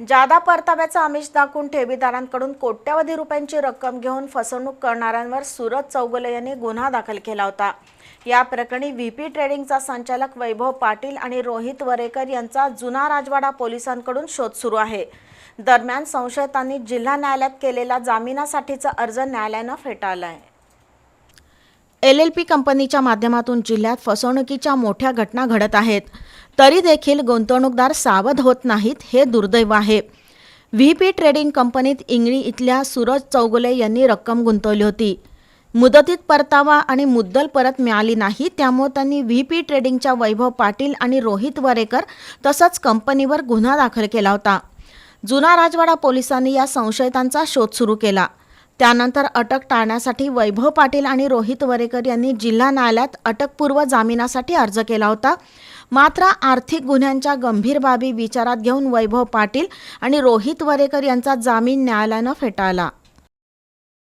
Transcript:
जादा परताव्याचं आमिष दाखवून ठेवीदारांकडून कोट्यवधी रुपयांची रक्कम घेऊन फसवणूक करणाऱ्यांवर सुरज चौगुले यांनी गुन्हा दाखल केला होता. या प्रकरणी व्ही पी ट्रेडिंगचा संचालक वैभव पाटील आणि रोहित वरेकर यांचा जुना राजवाडा पोलिसांकडून शोध सुरू आहे. दरम्यान संशयितांनी जिल्हा न्यायालयात केलेला जामिनासाठीचा अर्ज न्यायालयानं फेटाळला आहे एल एल पी कंपनीच्या माध्यमातून जिल्ह्यात फसवणुकीच्या मोठ्या घटना घडत आहेत. तरी देखील गुंतवणूकदार सावध होत नाहीत हे दुर्दैव आहे. व्ही पी ट्रेडिंग कंपनीत इंगळी इथल्या सूरज चौगुले यांनी रक्कम गुंतवली होती. मुदतीत परतावा आणि मुद्दल परत मिळाली नाही त्यामुळे त्यांनी व्ही पी ट्रेडिंगच्या वैभव पाटील आणि रोहित वरेकर तसंच कंपनीवर गुन्हा दाखल केला होता. जुना राजवाडा पोलिसांनी या संशयितांचा शोध सुरू केला. त्यानंतर अटक टाळण्यासाठी वैभव पाटील आणि रोहित वरेकर यांनी जिल्हा न्यायालयात अटकपूर्व जामिनासाठी अर्ज केला होता. मात्र आर्थिक गुन्ह्यांच्या गंभीर बाबी विचारात घेऊन वैभव पाटील आणि रोहित वरेकर यांचा जामीन न्यायालयानं फेटाळला.